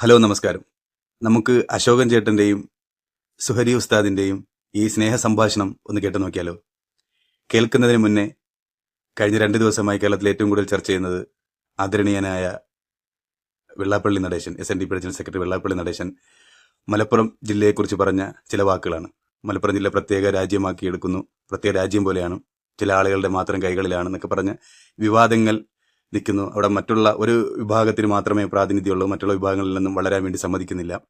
Hello നമസ്കാരം. നമുക്ക് അശോകൻ ചേട്ടന്റെയും സുഹരി ഉസ്താദിന്റെയും ഈ സ്നേഹ സംഭാഷണം ഒന്ന് കേട്ടു നോക്കിയാലോ? കേൾക്കുന്നതിന് മുന്നേ കഴിഞ്ഞ രണ്ട് ദിവസമായി കേരളത്തിൽ ഏറ്റവും കൂടുതൽ ചർച്ച ചെയ്യുന്നത് ആദരണീയനായ Vellappally Natesan S N D P general secretary Vellappally Natesan Malappuram ജില്ലയെക്കുറിച്ച് പറഞ്ഞ ചില വാക്കുകളാണ്. മലപ്പുറം ജില്ല പ്രത്യേക രാജ്യമാക്കി എടുക്കുന്നു. പ്രത്യേക രാജ്യം പോലെയാണ്. ചില ആളുകളുടെ മാത്രം കൈകളിലാണ് എന്നൊക്കെ പറഞ്ഞ് വിവാദങ്ങൾ നിൽക്കുന്നു. അവിടെ മറ്റുള്ള ഒരു വിഭാഗത്തിന് മാത്രമേ പ്രാതിനിധ്യമുള്ളൂ. മറ്റുള്ള വിഭാഗങ്ങളിൽ നിന്നും വളരാൻ വേണ്ടി സമ്മതിക്കുന്നില്ല.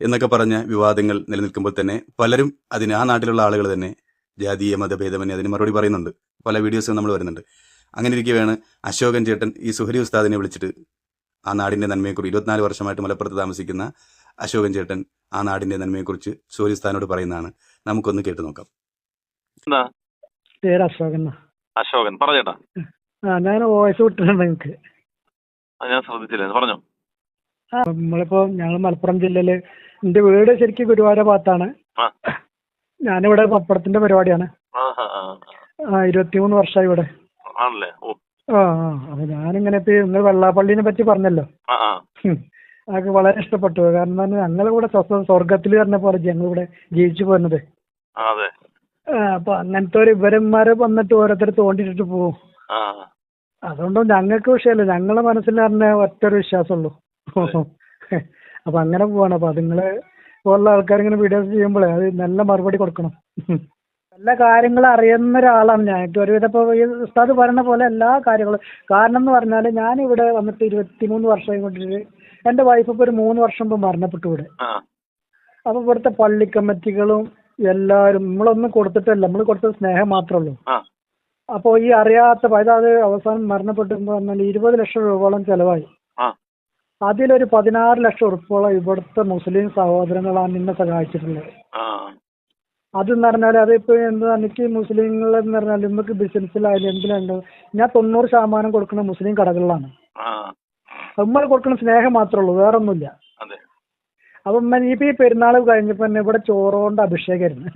എന്നൊക്കെ പറഞ്ഞ വിവാദങ്ങൾ നിലനിൽക്കുമ്പോൾ തന്നെ പലരും അതിന് ആ നാട്ടിലുള്ള ആളുകൾ തന്നെ ജാതീയ മതഭേദമന്യേ അതിന് മറുപടി പറയുന്നുണ്ട്. പല വീഡിയോസും നമ്മൾ വരുന്നുണ്ട്. അങ്ങനെ ഇരിക്കുകയാണ് അശോകൻ ചേട്ടൻ ഈ സുഹരി ഉസ്താദിനെ വിളിച്ചിട്ട് ആ നാടിന്റെ നന്മയെക്കുറിച്ച് ഇരുപത്തിനാല് വർഷമായിട്ട് മലപ്പുറത്ത് താമസിക്കുന്ന അശോകൻ ചേട്ടൻ ആ നാടിന്റെ നന്മയെക്കുറിച്ച് സുഹരി ഉസ്താദിനോട് പറയുന്നതാണ്. നമുക്കൊന്ന് കേട്ടു നോക്കാം. അശോകൻ പറഞ്ഞേട്ടാ ഞാൻ വോയിസ് വിട്ടിട്ടുണ്ട് നിങ്ങൾക്ക് അത് ഞാൻ ശ്രദ്ധിച്ചില്ല. പറഞ്ഞോ? ആ നമ്മളിപ്പോ ഞങ്ങൾ മലപ്പുറം ജില്ലയിൽ എന്റെ വീട് ശരിക്കും ഗുരുവായൂർ ഭാഗത്താണ്. ഞാനിവിടെ പപ്പടത്തിന്റെ പരിപാടിയാണ്. ഇരുപത്തിമൂന്ന് വർഷമായി ഇവിടെ. ആ. അപ്പൊ ഞാനിങ്ങനെ ഇപ്പൊ നിങ്ങൾ വെള്ളാപ്പള്ളിനെ പറ്റി പറഞ്ഞല്ലോ. അതൊക്കെ വളരെ ഇഷ്ടപ്പെട്ടു. കാരണം ഞങ്ങളിവിടെ സ്വസ്ഥ സ്വർഗത്തിൽ പറഞ്ഞ പോലെ ഞങ്ങളിവിടെ ജീവിച്ചു പോരുന്നത് അപ്പൊ അങ്ങനത്തെ ഒരു ഇവരന്മാരെ വന്നിട്ട് ഓരോരുത്തർ തോണ്ടിട്ട് പോകും ആ. അതുകൊണ്ട് ഞങ്ങൾക്ക് വിഷയമല്ല. ഞങ്ങളെ മനസ്സിൽ പറഞ്ഞ ഒറ്റ ഒരു വിശ്വാസമുള്ളൂ. അപ്പൊ അങ്ങനെ പോവാണ്. അപ്പൊ അതുങ്ങൾ പോലുള്ള ആൾക്കാർ ഇങ്ങനെ വീഡിയോസ് ചെയ്യുമ്പോഴേ അത് നല്ല മറുപടി കൊടുക്കണം. നല്ല കാര്യങ്ങളും അറിയുന്ന ഒരാളാണ് ഞാൻ. എനിക്ക് ഒരുവിധം ഇപ്പൊ ഈ ഉസ്താദ് പറയുന്ന പോലെ എല്ലാ കാര്യങ്ങളും. കാരണം എന്ന് പറഞ്ഞാൽ ഞാൻ ഇവിടെ വന്നിട്ട് ഇരുപത്തിമൂന്ന് വർഷം കൊണ്ടിട്ട് എന്റെ വൈഫ് ഇപ്പൊ ഒരു മൂന്ന് വർഷം മുമ്പ് മരണപ്പെട്ടു ഇവിടെ. അപ്പൊ ഇവിടുത്തെ പള്ളി കമ്മിറ്റികളും എല്ലാവരും നമ്മളൊന്നും കൊടുത്തിട്ടല്ല. നമ്മൾ കൊടുത്ത സ്നേഹം മാത്രമേ ഉള്ളൂ. അപ്പോൾ ഈ അറിയാത്ത പൈതാത് അവസാനം മരണപ്പെട്ടിരുന്നു പറഞ്ഞാൽ ഇരുപത് ലക്ഷം രൂപയോളം ചെലവായി. അതിലൊരു പതിനാറ് ലക്ഷം ഉറുപ്പോളം ഇവിടുത്തെ മുസ്ലിം സഹോദരങ്ങളാണ് നിന്നെ സഹായിച്ചിട്ടുള്ളത്. അതെന്ന് പറഞ്ഞാൽ അതിപ്പോ എന്താ എനിക്ക് മുസ്ലിങ്ങൾ എന്ന് പറഞ്ഞാൽ നമുക്ക് ബിസിനസ്സിലായാലും എന്തിലായാലും ഞാൻ തൊണ്ണൂറ് ശതമാനം കൊടുക്കുന്ന മുസ്ലിം കടകളിലാണ്. നമ്മൾ കൊടുക്കുന്ന സ്നേഹം മാത്രമേ ഉള്ളൂ വേറെ ഒന്നുമില്ല അതെ അപ്പം ഇപ്പൊ ഈ പെരുന്നാൾ കഴിഞ്ഞപ്പോ തന്നെ ഇവിടെ ചോറോണ്ട് അഭിഷേകമായിരുന്നു.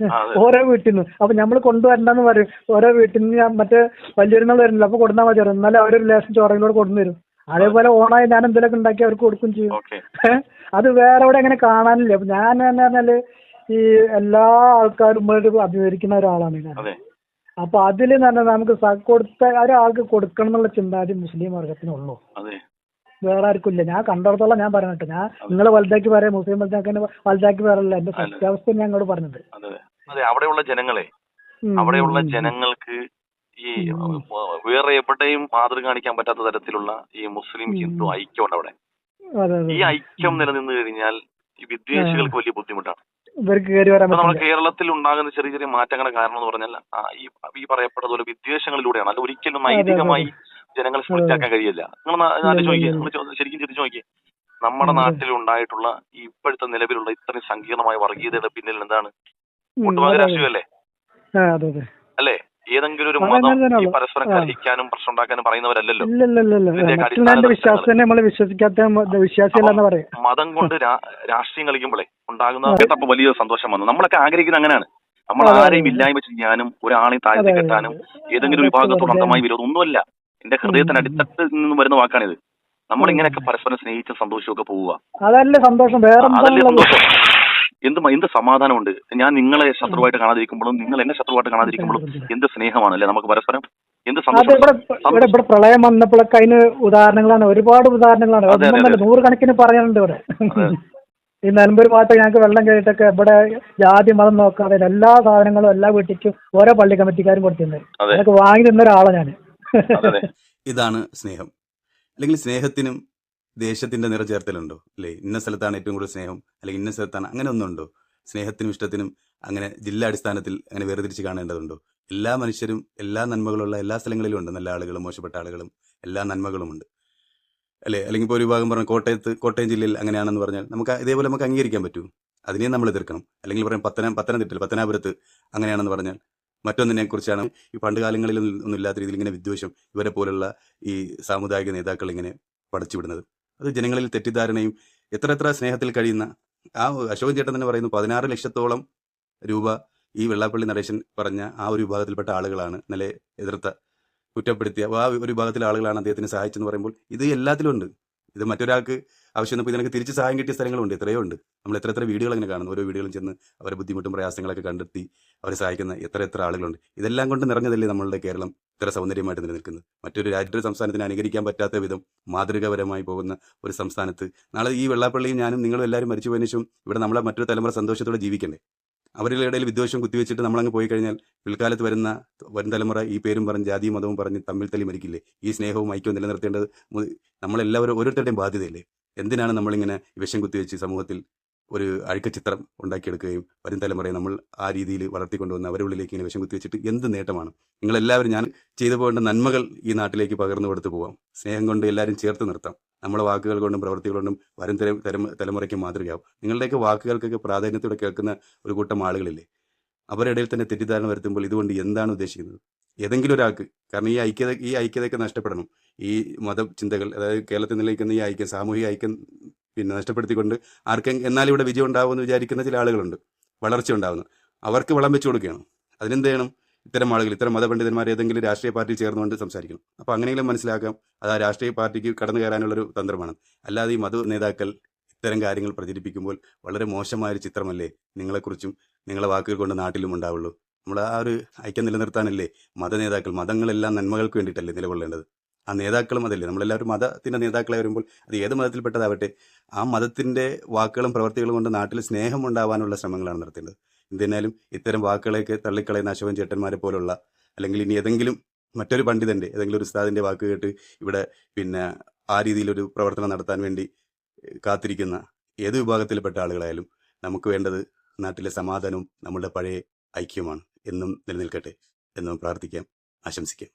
ഓരോ വീട്ടിൽ നിന്ന് അപ്പൊ നമ്മൾ കൊണ്ടുവരണ്ടെന്ന് പറയും. ഓരോ വീട്ടിൽ നിന്ന് ഞാൻ മറ്റേ വലിയൊരുന്നാൾ വരുന്നില്ല. അപ്പൊ കൊടുന്നാൽ മതി. എന്നാലും അവരൊരു ലേശം ചോറയിലൂടെ കൊണ്ടുവരും അതേപോലെ ഓണായി ഞാൻ എന്തെങ്കിലുമൊക്കെ ഉണ്ടാക്കി അവർക്ക് കൊടുക്കും ചെയ്യും. അത് വേറെ എവിടെ അങ്ങനെ കാണാനില്ല. അപ്പൊ ഞാൻ എന്ന് പറഞ്ഞാൽ ഈ എല്ലാ ആൾക്കാരും അഭിമുഖിക്കുന്ന അഭിമുഖീകരിക്കുന്ന ഒരാളാണ് ഞാൻ. അപ്പൊ അതിൽ തന്നെ നമുക്ക് കൊടുത്ത ഒരാൾക്ക് കൊടുക്കണം എന്നുള്ള ചിന്താഗതി മുസ്ലിം വർഗത്തിനുള്ളൂ. വേറെ ആർക്കും ഇല്ല ഞാൻ കണ്ടിടത്തോളം ഞാൻ പറഞ്ഞിട്ട് ഞാൻ നിങ്ങളെ വലുതാക്കി പറയാം മുസ്ലിം വലുതാക്കി വലുതാക്കി പറയല്ല എന്റെ സത്യാവസ്ഥ ഞാൻ അങ്ങോട്ട് പറഞ്ഞത്. അതെ അവിടെയുള്ള ജനങ്ങളെ അവിടെയുള്ള. ജനങ്ങൾക്ക് ഈ. വേറെ എവിടെയും മാതൃക കാണിക്കാൻ പറ്റാത്ത തരത്തിലുള്ള ഈ മുസ്ലിം. ഹിന്ദു ഐക്യമുണ്ട് അവിടെ. ഈ ഐക്യം നിലനിന്ന് കഴിഞ്ഞാൽ ഈ വിദ്വേഷികൾക്ക് വലിയ ബുദ്ധിമുട്ടാണ്. നമ്മുടെ കേരളത്തിൽ ഉണ്ടാകുന്ന ചെറിയ ചെറിയ മാറ്റങ്ങളുടെ കാരണം എന്ന് പറഞ്ഞാൽ ഈ പറയപ്പെട്ടതുപോലെ വിദ്വേഷങ്ങളിലൂടെയാണ്. അല്ല ഒരിക്കലും നൈതികമായി ജനങ്ങളെ സ്മൃതിയാക്കാൻ കഴിയില്ല. നിങ്ങൾ ആലോചിച്ച് നോക്കിയേ നിങ്ങൾ ശരിക്കും ചിന്തിച്ചു നോക്കിയേ നമ്മുടെ നാട്ടിൽ ഉണ്ടായിട്ടുള്ള ഇപ്പോഴത്തെ നിലവിലുള്ള ഇത്രയും സങ്കീർണമായ വർഗീയതയുടെ പിന്നിൽ എന്താണ്? അതെ. രാഷ്ട്രീയമല്ലേ? അല്ലേ? ഏതെങ്കിലും ഒരു മതം ഈ പരസ്പരം. കലഹിക്കാനും പ്രശ്നം ഉണ്ടാക്കാനും പറയുന്നവരല്ലല്ലോ? മതം കൊണ്ട് രാഷ്ട്രീയം കളിക്കുമ്പോഴേ ഉണ്ടാകുന്ന കേട്ടപ്പോ വലിയ സന്തോഷം വന്നു. നമ്മളൊക്കെ ആഗ്രഹിക്കുന്നത് അങ്ങനെയാണ്. നമ്മൾ ആരെയും. ഇല്ലായ്മ ചെയ്യാനും ഒരാളെയും താഴ്ത്തി കെട്ടാനും ഏതെങ്കിലും വിഭാഗത്തോട് അന്തമായി വിരോധം ഒന്നുമല്ല എന്റെ ഹൃദയത്തിന് അടിത്തട്ട് അടിത്തട്ടിൽ നിന്നും വരുന്ന വാക്കാണിത് നമ്മൾ. ഇങ്ങനെയൊക്കെ പരസ്പരം സ്നേഹിച്ച് സന്തോഷമൊക്കെ പോവുക. അതല്ലേ സന്തോഷം വേറെ അതല്ലേ സന്തോഷം. എന്ത് എന്ത് സമാധാനമുണ്ട്? ഞാൻ നിങ്ങളെ ശത്രുവായിട്ട് കാണാതിരിക്കുമ്പോഴും നിങ്ങൾ എന്നെ ശത്രുവായിട്ട് കാണാതിരിക്കുമ്പോഴും എന്ത് സ്നേഹമാണ് അല്ലേ നമുക്ക് പരസ്പരം? എന്ത് സന്തോഷം? ഇവിടെ ഇവിടെ പ്രളയം വന്നപ്പോഴൊക്കെ അതിന് ഉദാഹരണങ്ങളാണ് ഒരുപാട് ഉദാഹരണങ്ങളാണ്. നൂറുകണക്കിന് പറയാനുണ്ട് ഇവിടെ. ഈ നിലമ്പൂർ ഭാഗത്ത് ഞങ്ങൾക്ക് വെള്ളം കയറിയിട്ടൊക്കെ ഇവിടെ ജാതി മതം നോക്കാതെ എല്ലാ സാധനങ്ങളും എല്ലാ വീട്ടിലും ഓരോ പള്ളി കമ്മിറ്റിക്കാരും കൊടുത്തിരുന്നത് അതെ. അതൊക്കെ വാങ്ങി തന്ന ഒരാളാണ് ഞാൻ ഇതാണ് സ്നേഹം. അല്ലെങ്കിൽ സ്നേഹത്തിനും ദേശത്തിന്റെ നിറ ചേർത്തലുണ്ടോ? അല്ലെ? ഇന്ന സ്ഥലത്താണ് ഏറ്റവും കൂടുതൽ സ്നേഹം. അല്ലെങ്കിൽ ഇന്ന സ്ഥലത്താണ് അങ്ങനെ ഒന്നുണ്ടോ സ്നേഹത്തിനും ഇഷ്ടത്തിനും അങ്ങനെ ജില്ലാ അടിസ്ഥാനത്തിൽ അങ്ങനെ വേർതിരിച്ച് കാണേണ്ടതുണ്ടോ? എല്ലാ മനുഷ്യരും എല്ലാ നന്മകളുള്ള എല്ലാ സ്ഥലങ്ങളിലും ഉണ്ട്. നല്ല ആളുകളും മോശപ്പെട്ട ആളുകളും എല്ലാ നന്മകളും ഉണ്ട്. അല്ലെ? അല്ലെങ്കിൽ ഇപ്പോൾ ഒരു വിഭാഗം പറഞ്ഞു കോട്ടയത്ത് കോട്ടയം ജില്ലയിൽ അങ്ങനെയാണെന്ന് പറഞ്ഞാൽ നമുക്ക് ഇതേപോലെ നമുക്ക് അംഗീകരിക്കാൻ പറ്റൂ. അതിനെയും നമ്മൾ എതിർക്കണം. അല്ലെങ്കിൽ പറയാം പത്തനം പത്തനംതിട്ടയിൽ പത്തനാപുരത്ത് അങ്ങനെയാണെന്ന് പറഞ്ഞാൽ മറ്റൊന്നിനെ കുറിച്ചാണ് ഈ പണ്ട് കാലങ്ങളിൽ ഒന്നും ഇല്ലാത്ത രീതിയിൽ ഇങ്ങനെ വിദ്വേഷം ഇവരെ പോലുള്ള ഈ സാമുദായിക നേതാക്കൾ ഇങ്ങനെ പടച്ചുവിടുന്നത്. അത് ജനങ്ങളിൽ തെറ്റിദ്ധാരണയും എത്ര എത്ര സ്നേഹത്തിൽ കഴിയുന്ന ആ അശോകൻ ചേട്ടൻ തന്നെ പറയുന്നു പതിനാറ് ലക്ഷത്തോളം രൂപ ഈ വെള്ളാപ്പള്ളി നടേശൻ പറഞ്ഞ ആ ഒരു വിഭാഗത്തിൽപ്പെട്ട ആളുകളാണ് ഇന്നലെ എതിർത്ത കുറ്റപ്പെടുത്തിയ ആ ഒരു വിഭാഗത്തിലെ ആളുകളാണ് അദ്ദേഹത്തിന് സഹായിച്ചെന്ന് പറയുമ്പോൾ ഇത് എല്ലാത്തിലും ഉണ്ട്. ഇത് മറ്റൊരാൾക്ക് ആവശ്യം വന്നപ്പോൾ ഇതിനൊക്കെ തിരിച്ച് സഹായം കിട്ടിയ സ്ഥലങ്ങളുണ്ട് എത്രയോ ഉണ്ട്. നമ്മൾ എത്ര എത്ര വീടുകൾ ഇങ്ങനെ കാണുന്നു. ഓരോ വീടുകളും ചെന്ന് അവരെ ബുദ്ധിമുട്ടും പ്രയാസങ്ങളൊക്കെ കണ്ടെത്തി അവരെ സഹായിക്കുന്ന എത്ര എത്ര ആളുകളുണ്ട്. ഇതെല്ലാം കൊണ്ട് നിറഞ്ഞതല്ലേ നമ്മളുടെ കേരളം ഇത്ര സൗന്ദര്യമായിട്ട് നിലനിൽക്കുന്നത്. മറ്റൊരു രാജ്യ സംസ്ഥാനത്തിന് അനുകരിക്കാൻ പറ്റാത്ത വിധം മാതൃകാപരമായി പോകുന്ന ഒരു സംസ്ഥാനത്ത്. നാളെ ഈ വെള്ളാപ്പള്ളിയും ഞാനും നിങ്ങളും എല്ലാവരും മരിച്ചു പോയതിനു ശേഷം ഇവിടെ നമ്മളെ മറ്റൊരു തലമുറ സന്തോഷത്തോടെ ജീവിക്കണ്ടേ? അവരുടെ ഇടയിൽ വിദ്വേഷം കുത്തിവെച്ചിട്ട് നമ്മളങ്ങ് പോയി കഴിഞ്ഞാൽ പിൽക്കാലത്ത് വരുന്ന വരും തലമുറ ഈ പേരും പറഞ്ഞ് ജാതിയും മതവും പറഞ്ഞ് തമ്മിൽ തല്ലി മരിക്കില്ലേ? ഈ സ്നേഹവും ഐക്യവും നിലനിർത്തേണ്ടത് നമ്മളെല്ലാവരും ഓരോരുത്തരുടെയും ബാധ്യതയല്ലേ? എന്തിനാണ് നമ്മളിങ്ങനെ വിഷം കുത്തിവെച്ച് സമൂഹത്തിൽ ഒരു അഴുക്ക ചിത്രം ഉണ്ടാക്കിയെടുക്കുകയും വരും തലമുറയെ നമ്മൾ ആ രീതിയിൽ വളർത്തിക്കൊണ്ടുവന്ന് അവരുടെ ഉള്ളിലേക്ക് ഇങ്ങനെ വിഷം കുത്തിവെച്ചിട്ട് എന്ത് നേട്ടമാണ്? നിങ്ങളെല്ലാവരും ഞാൻ ചെയ്തു പോകേണ്ട നന്മകൾ ഈ നാട്ടിലേക്ക് പകർന്നു കൊടുത്തു പോവാം. സ്നേഹം കൊണ്ട് എല്ലാവരും ചേർത്ത് നിർത്താം. നമ്മുടെ വാക്കുകൾ കൊണ്ടും പ്രവൃത്തികൾ കൊണ്ടും വരും തലമു- തലമുറയ്ക്ക് മാതൃകയാവും. നിങ്ങളുടെയൊക്കെ വാക്കുകൾക്കൊക്കെ പ്രാധാന്യത്തോടെ കേൾക്കുന്ന ഒരു കൂട്ടം ആളുകളില്ലേ? അവരുടെ തന്നെ തെറ്റിദ്ധാരണ വരുത്തുമ്പോൾ ഇതുകൊണ്ട് എന്താണ് ഉദ്ദേശിക്കുന്നത്? ഏതെങ്കിലും ഒരാൾക്ക് കാരണം ഈ ഐക്യത ഈ ഐക്യതയൊക്കെ നഷ്ടപ്പെടണം. ഈ മതചിന്തകൾ അതായത് കേരളത്തിൽ നിലനിൽക്കുന്ന ഈ ഐക്യം സാമൂഹിക ഐക്യം പിന്നെ നഷ്ടപ്പെടുത്തിക്കൊണ്ട് ആർക്കും എന്നാൽ ഇവിടെ വിജയം ഉണ്ടാവുമെന്ന് വിചാരിക്കുന്ന ചില ആളുകളുണ്ട്. വളർച്ച ഉണ്ടാവുന്നു. അവർക്ക് വളം വെച്ച് കൊടുക്കുകയാണ്? അതിനെന്ത് ചെയ്യണം? ഇത്തരം ആളുകൾ ഇത്തരം മതപണ്ഡിതന്മാർ ഏതെങ്കിലും രാഷ്ട്രീയ പാർട്ടിയിൽ ചേർന്നുകൊണ്ട് സംസാരിക്കണം. അപ്പോൾ അങ്ങനെയെങ്കിലും മനസ്സിലാക്കാം അത് ആ രാഷ്ട്രീയ പാർട്ടിക്ക് കടന്നു കയറാനുള്ളൊരു തന്ത്രമാണ്. അല്ലാതെ ഈ മത നേതാക്കൾ ഇത്തരം കാര്യങ്ങൾ പ്രചരിപ്പിക്കുമ്പോൾ വളരെ മോശമായൊരു ചിത്രമല്ലേ നിങ്ങളെക്കുറിച്ചും നിങ്ങളെ വാക്കുകൾ കൊണ്ട് നാട്ടിലും ഉണ്ടാവുള്ളൂ. നമ്മൾ ആ ഒരു ഐക്യം നിലനിർത്താനല്ലേ മത നേതാക്കൾ മതങ്ങളെല്ലാം നന്മകൾക്ക് വേണ്ടിയിട്ടല്ലേ നിലകൊള്ളേണ്ടത്? ആ നേതാക്കളും അതല്ലേ നമ്മളെല്ലാവരും മതത്തിന്റെ നേതാക്കളെ വരുമ്പോൾ അത് ഏത് മതത്തിൽപ്പെട്ടതാവട്ടെ ആ മതത്തിന്റെ വാക്കുകളും പ്രവർത്തികളും കൊണ്ട് നാട്ടിൽ സ്നേഹം ഉണ്ടാവാനുള്ള ശ്രമങ്ങളാണ് നടത്തേണ്ടത്. എന്തിനാലും ഇത്തരം വാക്കുകളൊക്കെ തള്ളിക്കളയുന്ന അശോകൻ ചേട്ടന്മാരെ പോലുള്ള അല്ലെങ്കിൽ ഇനി ഏതെങ്കിലും മറ്റൊരു പണ്ഡിതന്റെ ഏതെങ്കിലും ഒരു ഉസ്താദിന്റെ വാക്ക് കേട്ട് ഇവിടെ പിന്നെ ആ രീതിയിലൊരു പ്രവർത്തനം നടത്താൻ വേണ്ടി കാത്തിരിക്കുന്ന ഏത് വിഭാഗത്തിൽപ്പെട്ട ആളുകളായാലും നമുക്ക് വേണ്ടത് നാട്ടിലെ സമാധാനവും നമ്മളുടെ പഴയ ഐക്യമാണ് എന്നും നിലനിൽക്കട്ടെ എന്നും പ്രാർത്ഥിക്കാം ആശംസിക്കാം.